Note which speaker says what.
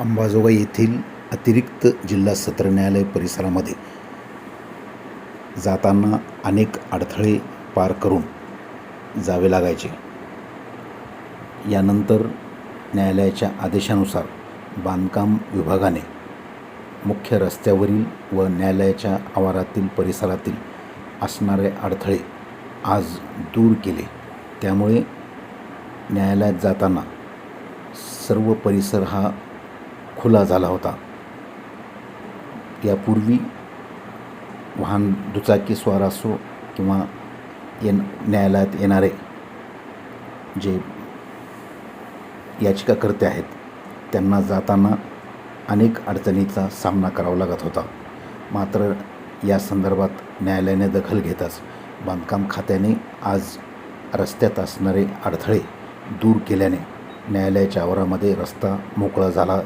Speaker 1: अंबाजोगाई येथील अतिरिक्त जिल्हा सत्र न्यायालय परिसरामध्ये जाताना अनेक अडथळे पार करून जावे लागायचे. यानंतर न्यायालयाच्या आदेशानुसार बांधकाम विभागाने मुख्य रस्त्यावरील व न्यायालयाच्या आवारातील परिसरातील असणारे अडथळे आज दूर केले. त्यामुळे न्यायालयात जाताना सर्व परिसर हा खुला झाला होता. यापूर्वी वाहन दुचाकीस्वार असो किंवा येन न्यायालयात येणारे जे याचिकाकर्ते आहेत त्यांना जाताना अनेक अडचणीचा सामना करावा लागत होता. मात्र या संदर्भात न्यायालयाने दखल घेताच बांधकाम खात्याने आज रस्त्यात असणारे अडथळे दूर केल्याने न्यायालयाच्या आवारामध्ये रस्ता मोकळा झाला